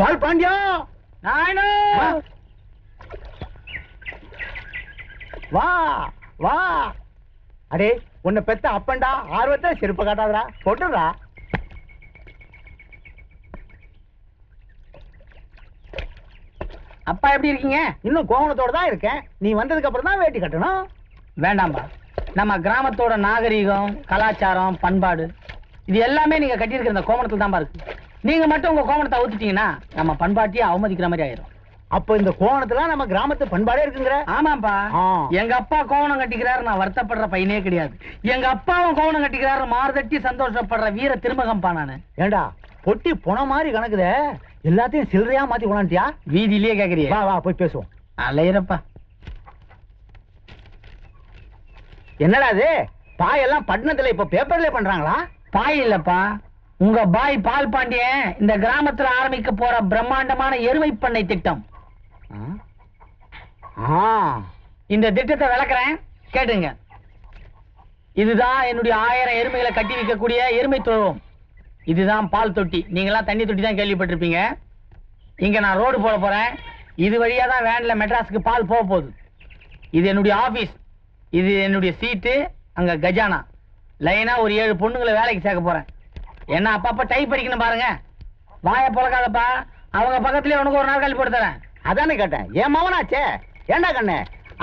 பால் பாண்டியா? நாயனு? வா. வா அடே உன்னை பெத்த அப்பண்டா ஆர்வத்தை செருப்ப காட்டாதடா. போட்டுடுறா அப்பா எப்படி இருக்கீங்க? இன்னும் கோவணத்தோட தான் இருக்கேன். நீ வந்ததுக்கு அப்புறம் தான் வேட்டி கட்டணும். வேண்டாம்பா. நம்ம கிராமத்தோட நாகரீகம் கலாச்சாரம் பண்பாடு இது எல்லாமே நீங்க கட்டியிருக்கிற இந்த கோமணத்துல தான் இருக்கு நீங்க மட்டும் உங்க கோமணத்தை அவுத்துட்டீங்கன்னா நம்ம பண்பாட்டையே அவமதிக்கிற மாதிரி ஆயிரும். அப்ப இந்த கோவணத்துல நம்ம கிராமத்து பண்பாடே இருக்குங்கிற? ஆமாப்பா. எங்க அப்பா கோவணம் கட்டிக்கிறாரு நான் வருத்தப்படுற பையனே கிடையாது. எங்க அப்பாவும் கோவணம் கட்டிக்கிறாரு மாறுதட்டி சந்தோஷப்படுற வீர திருமகம்பா நானு. ஏண்டா பொட்டி புன மாதிரி கணக்குதே? எல்லாத்தையும் சில்லறையா மாத்தி கொண்டாண்டியா வீதியிலேயே கேக்குறியா. வா வா போய் பேசுவோம். அலையிறப்பா. என்னடா இது பாயெல்லாம் பட்டணத்துல இப்ப பேப்பர்ல பண்றாங்களா? பாய் இல்லப்பா. உங்க பாய் பால் பாண்டியன் இந்த கிராமத்துல ஆரம்பிக்க போற பிரம்மாண்டமான எருமை பண்ணை திட்டம். இந்த திட்டத்தை விளக்குறேன். கேட்டுங்க. இதுதான் என்னுடைய ஆயிரம் எருமைகளை கட்டி வைக்கக்கூடிய எருமை தொழுவம் இதுதான் பால் தொட்டி. நீங்களாம் தண்ணி தொட்டி தான் கேள்விப்பட்டிருப்பீங்க. இங்க நான் ரோடு போட போறேன். இது வழியா தான் வேன்ல மெட்ராஸுக்கு பால் போக போகுது. இது என்னுடைய ஆபீஸ். இது என்னுடைய சீட்டு. அங்க கஜானா. லைனா ஒரு ஏழு பொண்ணுங்களை வேலைக்கு சேர்க்க போறேன். என்ன அப்பப்ப டைப் அடிக்கணும் பாருங்க. வாய பொழக்காதப்பா. அவங்க பக்கத்துலயே உனக்கு ஒரு நாள் போட்டு தரேன். அதானே கேட்டேன். என் மவனாச்சே ஏண்டா கண்ணு?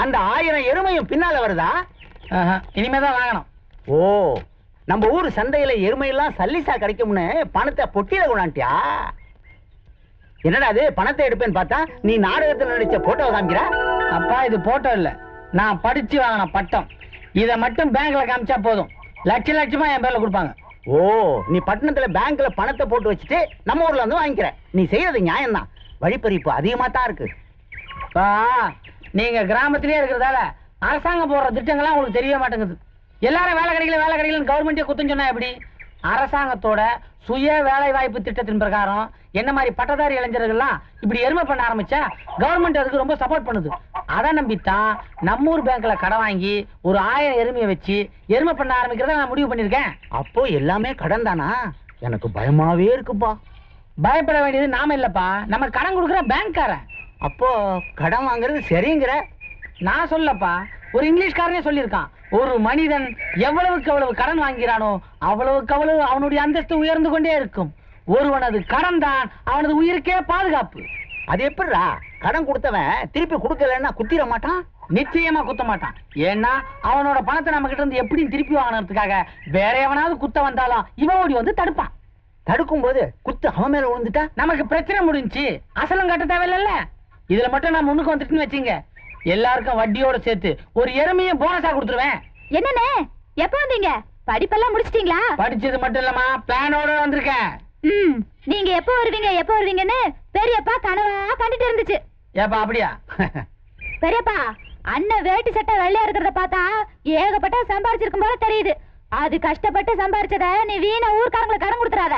அந்த ஆயிரம் எருமையும் பின்னால வருதா? இனிமே தான் வாங்கணும். ஓ நம்ம ஊர் சந்தையில எருமையெல்லாம் சல்லிசா கிடைக்கும்னு பணத்தை பொட்டியில கொண்டாண்டியா என்னடா அது? பணத்தை எடுப்பேன்னு பார்த்தா நீ நாடகத்துல நடிச்ச போட்டோ காமிக்கிற? அப்பா இது போட்டோ இல்ல. நான் படிச்சு வாங்கின பட்டம். இத மட்டும் பேங்க்ல காமிச்சா போதும். லட்ச லட்சமா என் பேர்ல கொடுப்பாங்க. ஓ நீ பட்டணத்துல பேங்க்ல பணத்தை போட்டு வச்சுட்டு நம்ம ஊர்ல வந்து வாங்கிக்கிற. நீ செய்யறது நியாயம் தான் வழிப்பறிப்பு அதிகமா தான் இருக்கு. அப்பா, நீங்க கிராமத்திலே இருக்கிறதால அரசாங்கம் போடுற திட்டங்கள்லாம் உங்களுக்கு தெரிய மாட்டேங்குது. எல்லாரும் வேலை கிடைக்கல வேலை கிடைக்கலன்னு கவர்மெண்ட்டே குத்துன்னு சொன்னா எப்படி? அரசாங்கத்தோட சுய வேலை வாய்ப்பு திட்டத்தின் பிரகாரம் என்ன மாதிரி பட்டதாரி இளைஞர்கள்லாம் இப்படி எருமை பண்ண ஆரம்பிச்சா கவர்மெண்ட் அதுக்கு ரொம்ப சப்போர்ட் பண்ணுது. அதை நம்பித்தான் நம்ம ஊர் பேங்க்ல கடன் வாங்கி ஒரு ஆயிரம் எருமையை வச்சு எருமை பண்ண ஆரம்பிக்கிறத நான் முடிவு பண்ணிருக்கேன் அப்போ எல்லாமே கடன் தானா? எனக்கு பயமாவே இருக்குப்பா. பயப்பட வேண்டியது நாம இல்லப்பா. நம்ம கடன் கொடுக்குற பேங்க்காரன் அப்போ கடன் வாங்குறது சரிங்கிற. நான் சொல்லப்பா. ஒரு இங்கிலீஷ்காரனே சொல்லியிருக்கான். ஒரு மனிதன் எவ்வளவுக்கு எவ்வளவு கடன் வாங்கிறானோ அவ்வளவுக்கு அவ்வளவு அவனுடைய அந்தஸ்து உயர்ந்து கொண்டே இருக்கும். ஒருவனது கடன் தான் அவனது உயிருக்கே பாதுகாப்பு. அது எப்படிடா? கடன் கொடுத்தவன் திருப்பி கொடுக்கலன்னா குத்திர மாட்டான்? நிச்சயமா குத்த மாட்டான். ஏன்னா அவனோட பணத்தை நம்ம கிட்ட இருந்து எப்படியும் திருப்பி வாங்கினதுக்காக வேற எவனாவது குத்த வந்தாலும் இவன் ஓடி வந்து தடுப்பான். தடுக்கும் போது குத்து அவன் மேல விழுந்துட்டா? நமக்கு பிரச்சனை முடிஞ்சுச்சு அசலும் கட்ட தேவையில்ல இதுல மட்டும் நான் முன்னுக்கு வந்துட்டுன்னு வச்சுங்க. எல்லாருக்கும் வட்டியோட சேர்த்து ஒரு எருமையும் போனஸா கொடுத்துருவேன். என்னண்ணே? எப்ப வந்தீங்க? படிப்பெல்லாம் முடிச்சிட்டீங்களா? படிச்சது மட்டும் இல்லம்மா பிளானோட வந்திருக்கேன். ம் நீங்க எப்ப வருவீங்க எப்ப வருவீங்கன்னு பெரியப்பா கனவா கண்டுட்டு இருந்துச்சு. ஏப்பா அப்படியா? பெரியப்பா அண்ணன் வேட்டி சட்டை வெள்ளையா இருக்கிறத பார்த்தா ஏகப்பட்ட சம்பாரிச்சிருக்கும் போல தெரியுது. அது கஷ்டப்பட்டு சம்பாரிச்சத நீ வீணா ஊர்க்காரங்களை கடன் கொடுத்துறாத.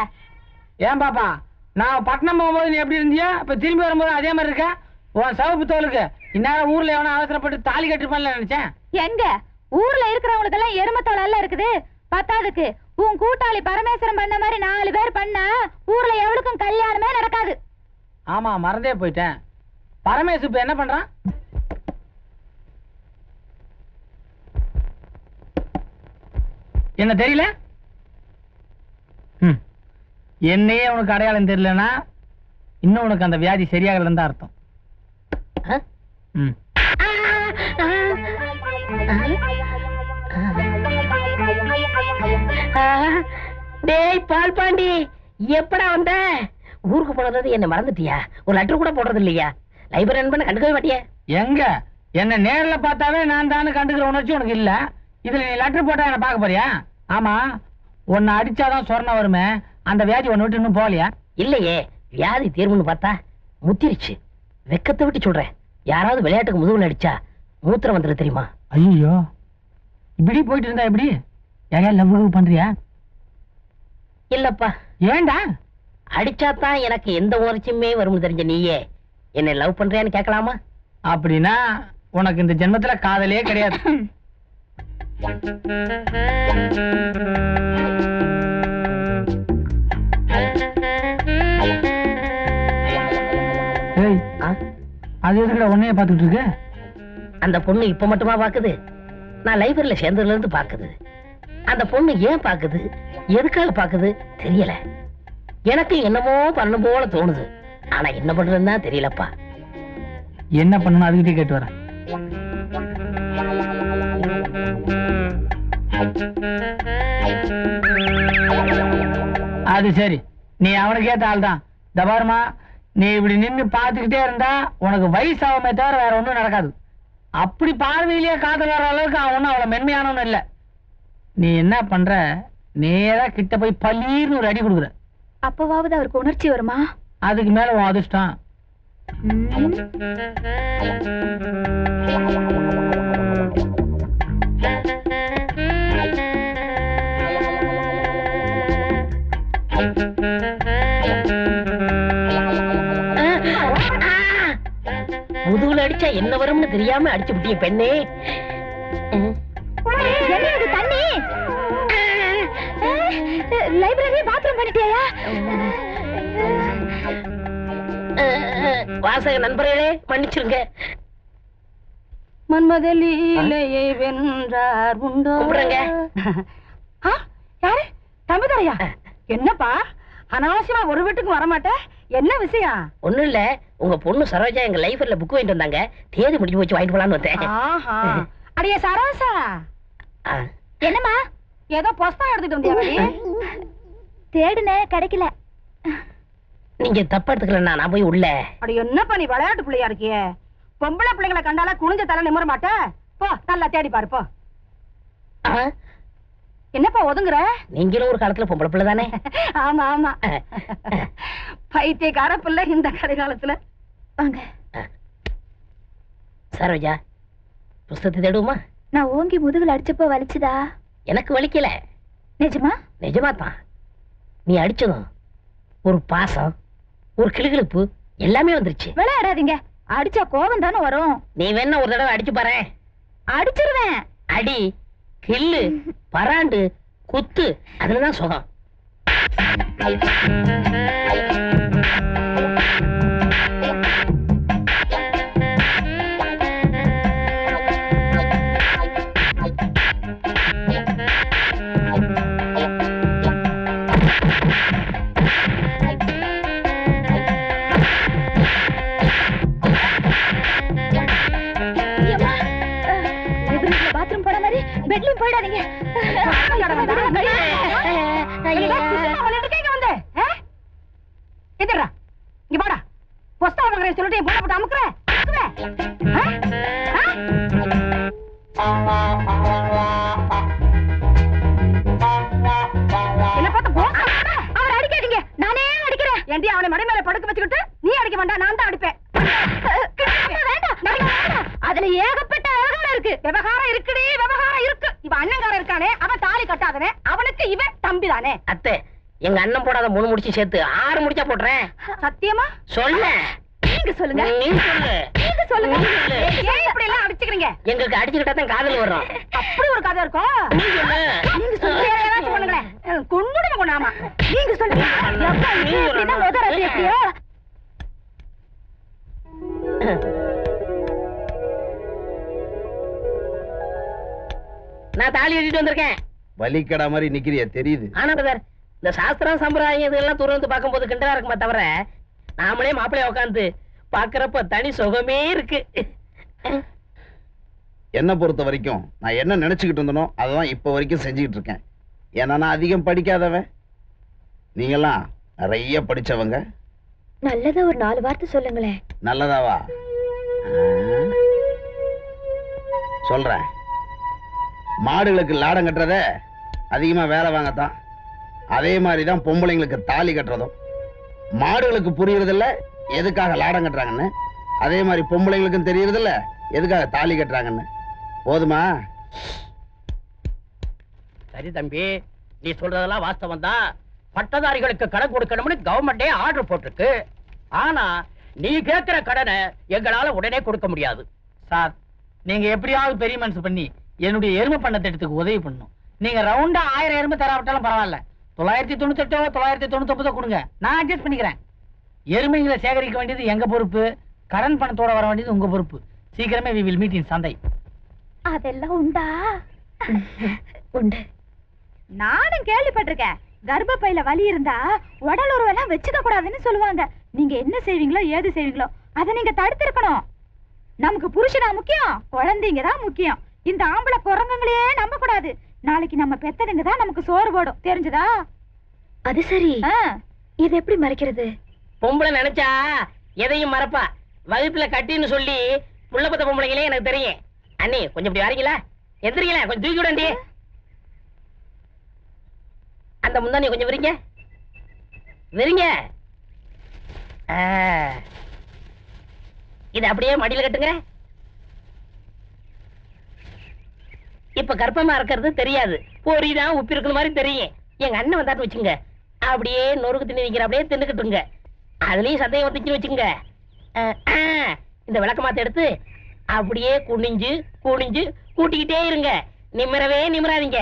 ஏன் பாப்பா நான் பட்டணம் போகும்போது நீ எப்படி இருந்தியா இப்ப திரும்பி வரும்போது அதே மாதிரி இருக்க. உன் சவப்பு தோலுக்கு இந்நேரம் ஊர்ல எவனா அவசரப்பட்டு தாலி கட்டிருப்பான்ல நினைச்சேன். எங்க? ஊர்ல இருக்கிறவங்களுக்கு எல்லாம் எருமத்தோல் எல்லாம் இருக்குது. பத்தாதுக்கு. உன் கூட்டாளி பரமேஸ்வரன் பண்ண மாதிரி நாலு பேர் பண்ணா ஊர்ல எவளுக்கும் கல்யாணமே நடக்காது. ஆமா மறந்தே போயிட்டேன். பரமேசு இப்ப என்ன பண்றான்? என்ன தெரியல? ம். என்னையே உனக்கு அடையாளம் தெரியலனா இன்னும் உனக்கு அந்த வியாதி சரியாகலன்னு தான் அர்த்தம். டேய் பால் பாண்டி எப்படா வந்த? ஊருக்கு போனது என்ன மறந்துட்டியா? ஒரு லெட்டர் கூட போடுறது இல்லையா லைப்ரரி நண்பனை கண்டுக்கவே மாட்டியா. எங்க? என்ன நேர்ல பார்த்தாவே நான் தானே கண்டுக்கிற உணர்ச்சி உனக்கு இல்ல? இதுல நீ லெட்டர் போட்டா என்ன பார்க்க போறியா? ஆமா. உன்னை அடிச்சாதான் சொர்ணம் வருமே. அந்த வியாதி ஒன்னு விட்டு இன்னும் போகலையா? இல்லையே. வியாதி தீர்வுன்னு பார்த்தா முத்திருச்சு. வெக்கத்தை விட்டு சொல்றேன். யாராவது விளையாட்டுக்கு முதுகுல அடிச்சா மூத்திரம் வந்துரு தெரியுமா? ஐயோ இப்படி போயிட்டு இருந்தா எப்படி? யாரையா லவ் பண்றியா? இல்லப்பா. ஏன்டா அடிச்சாதான் எனக்கு எந்த உணர்ச்சியுமே வரும்னு தெரிஞ்ச நீயே என்னை லவ் பண்றியான்னு கேட்கலாமா? அப்படின்னா உனக்கு இந்த ஜென்மத்துல காதலே கிடையாது. அது எதுக்குடா உன்னைய பாத்துக்கிட்டு இருக்க? அந்த பொண்ணு இப்ப மட்டுமா பாக்குது நான் லைப்ரரியில சேர்ந்ததுல இருந்து பாக்குது அந்த பொண்ணு ஏன் பாக்குது எதுக்காக பாக்குது தெரியல. எனக்கு என்னமோ பண்ண போல தோணுது. ஆனா என்ன பண்றதுன்னு தான் தெரியலப்பா. என்ன பண்ணணும் அதுக்கிட்டே கேட்டு வரேன். அது சரி. நீ அவனுக்கு ஏத்த ஆள் தான் தபாருமா நீ இப்படி நின்னு பாத்துக்கிட்டே இருந்தா உனக்கு வயசாகுமே தவிர வேற ஒண்ணும் நடக்காது. அப்படி பார்வையிலேயே காதல் வர அளவுக்கு அவன் ஒன்றும் அவ்வளவு மென்மையானவனும் இல்ல. நீ என்ன பண்ற? நேரா கிட்ட போய் பல்லீர்னு ஒரு அடி கொடுக்குற. அப்பவாவது அவருக்கு உணர்ச்சி வருமா? அதுக்கு மேல உன் அதிர்ஷ்டம். அடிச்சா என்ன வரும்னு தெரியாம அடிச்சு விட்டிய பெண்ணே. தண்ணி? லைப்ரரி பாத்ரூம் பண்ணிட்டியா வாசக நண்பர்களே மன்னிச்சிருங்க. மன்மதலீலையை வென்றார் உண்டோ? யாரு? தம்பிதாரையா என்னப்பா? அனாவசியமா ஒரு வீட்டுக்கு வர மாட்டேன் என்ன விஷயம்? ஒண்ணும் இல்ல. உங்க பொண்ணு சரோஜா எங்க லைஃப்ல புக் வாங்கிட்டு வந்தாங்க. தேதி முடிஞ்சு போச்சு வாங்கிட்டு போலான்னு வந்தேன். ஆஹா. அடியே சரோசா. என்னம்மா? ஏதோ புஸ்தகம் எடுத்துட்டு வந்தியா தேடுனே கிடைக்கல. நீங்க தப்பா எடுத்துக்கல நான் போய் உள்ள. அடி என்னப்பா நீ விளையாட்டு பிள்ளையா இருக்கியே? பொம்பளை பிள்ளைங்களை கண்டால குனிஞ்ச தலை நிமிர மாட்ட? போ நல்லா தேடி பாரு போ. என்னப்பா ஒதுங்குற? நீங்களும் ஒரு காலத்துல பொம்பளை பிள்ளை தானே? ஆமா ஆமா. பைத்தியக்கார பிள்ளை இந்த கடைகாலத்துல வாங்க. சரோஜா புஸ்தகத்தை தேடுவோமா? நான் ஓங்கி முதுகுல அடிச்சப்போ வலிச்சுதா? எனக்கு வலிக்கல. நிஜமா? நிஜமா தான் நீ அடிச்சதும் ஒரு பாசம் ஒரு கிளுகிளுப்பு எல்லாமே வந்துருச்சு. விளையாடாதீங்க. அடிச்சா கோபம் தானே வரும். நீ வேணா ஒரு தடவை அடிச்சு பாரு அடிச்சிருவேன். அடி. கில்லு பராண்டு குத்து அதுலதான் சுகம். பெட்லயும் போயிடாதீங்க. எதிரா இங்க பாடா. புஸ்தகம் வாங்குறேன் சொல்லிட்டு பொண்ணை போட்டு அமுக்குற? என்ன பார்த்து? அவரை அடிக்காதீங்க. நானே அடிக்கிறேன். ஏண்டி அவனை மடை மேல படுக்க வச்சுக்கிட்டு நீ அடிக்க வேண்டாம் நான் தான் அடிப்பேன். அத்தை எங்க அண்ணன் போடாத மூணு முடிச்சு சேர்த்து ஆறு முடிச்சா போடுறேன் சத்தியமா? சொல்ல. நீங்க சொல்லுங்க. நீங்க சொல்லுங்க. நீ சொல்லு. ஏன் இப்படி எல்லாம் அடிச்சுக்கிறீங்க? எங்களுக்கு அடிச்சுக்கிட்டா தான் காதல் வரும். அப்படி ஒரு கதை இருக்கும். நீங்க சொல்லு வேற ஏதாச்சும் பண்ணுங்களேன். கொண்டுடுங்க கொண்டாமா நீங்க சொல்லுங்க. எப்பா, நீ இது எப்படின்னா சொல்லணும். முதல் ராத்திரி எப்படியோ நான் தாலி கட்டிட்டு வந்திருக்கேன். வலிக்கடா மாதிரி நிக்கிறிய தெரியுது. ஆனா சார் இந்த சாஸ்திரம் சம்பிரதாயம் இதெல்லாம் துறந்து பார்க்கும்போது கிண்டலா இருக்குமே தவிர நாமளே மாப்பிள்ளைய உட்காந்து பாக்குறப்ப தனி சுகமே இருக்கு. என்ன பொறுத்த வரைக்கும் நான் என்ன நினைச்சுக்கிட்டு இருந்தனோ அதான் இப்ப வரைக்கும் செஞ்சுக்கிட்டு இருக்கேன். ஏன்னா நான் அதிகம் படிக்காதவன். நீங்கெல்லாம் நிறைய படிச்சவங்க. நல்லதா ஒரு நாலு வார்த்தை சொல்லுங்களேன். நல்லதாவா? சொல்றேன். மாடுகளுக்கு லாடம் கட்டுறத அதிகமா வேலை வாங்கத்தான். அதே மாதிரி தான் பொம்பளைங்களுக்கு தாலி கட்டுறதும். மாடுகளுக்கு புரியறதில்ல எதுக்காக லாடம் கட்டுறாங்கன்னு. அதே மாதிரி பொம்பளைங்களுக்கும் தெரியறதில்ல எதுக்காக தாலி கட்டுறாங்கன்னு. போதுமா? சரி தம்பி நீ சொல்றதெல்லாம் வாஸ்தவம் தான். பட்டதாரிகளுக்கு கடன் கொடுக்கணும்னு கவர்மெண்டே ஆர்டர் போட்டிருக்கு. ஆனா நீ கேட்கிற கடனை எங்களால உடனே கொடுக்க முடியாது. சார் நீங்க எப்படியாவது பெரிய மனசு பண்ணி என்னுடைய எருமை பண்ண திட்டத்துக்கு உதவி பண்ணணும். நீங்க ரவுண்டா ஆயிரம் எருமை தராவிட்டாலும் பரவாயில்ல. தொள்ளாயிரத்தி தொண்ணூத்தெட்டோ தொள்ளாயிரத்தி தொண்ணூத்தொன்பதோ கொடுங்க. நான் அட்ஜஸ்ட் பண்ணிக்கிறேன். எருமைகளை சேகரிக்க வேண்டியது எங்க பொறுப்பு? கடன் பணத்தோட வர வேண்டியது உங்க பொறுப்பு. சீக்கிரமே வி வில் மீட் இன் சந்தை. அதெல்லாம் உண்டா? உண்டு. நானும் கேள்விப்பட்டிருக்கேன். கர்ப்பப்பையில வலி இருந்தா உடல் உறவெல்லாம் வச்சுக்க கூடாதுன்னு சொல்லுவாங்க. நீங்க என்ன செய்வீங்களோ ஏது செய்வீங்களோ அதை நீங்க தடுத்திருக்கணும். நமக்கு புருஷனா முக்கியம் குழந்தைங்க தான் முக்கியம். இந்த ஆம்பளை குரங்குங்களையே நம்ப கூடாது நாளைக்கு நம்ம பெத்ததுங்க தான் நமக்கு சோறு போடும். தெரிஞ்சதா? அது சரி. ஆ, இது எப்படி மறைக்கிறது? பொம்பளை நினைச்சா எதையும் மறப்பா. வகுப்புல கட்டின்னு சொல்லி புள்ள பத்த பொம்பளைங்களே எனக்கு தெரியும். அண்ணி கொஞ்சம் இப்படி வரீங்களா? எந்திரிங்களா கொஞ்சம் தூக்கி விடண்டி அந்த முந்தானி கொஞ்சம் விரிங்க. விரிங்க. ஆ. இது அப்படியே மடியில கட்டுங்க. இப்ப கர்ப்பமா இருக்கிறது தெரியாது. பொரிதான் உப்பி இருக்கிற மாதிரி தெரியும். எங்க அண்ணன் வந்தாட்டு வச்சுங்க அப்படியே நொறுக்கு தின்னு நிக்கிற அப்படியே தின்னுக்கிட்டுங்க அதுலயும் சந்தேகம் வந்துச்சுன்னு வச்சுங்க இந்த விளக்கமாத்த எடுத்து அப்படியே குனிஞ்சு குனிஞ்சு கூட்டிக்கிட்டே இருங்க. நிமிரவே நிமிராதீங்க.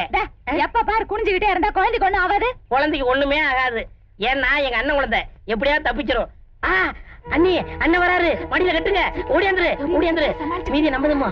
எப்ப பாரு குனிஞ்சுக்கிட்டே இருந்தா குழந்தைக்கு ஒண்ணும் ஆகாது? குழந்தைக்கு ஒண்ணுமே ஆகாது. ஏன்னா எங்க அண்ணன் குழந்தை. எப்படியாவது தப்பிச்சிரும். ஆ அண்ணி அண்ணன் வராரு. மடியில கட்டுங்க. ஓடியாந்துரு ஓடியாந்துரு மீதி நம்பதுமா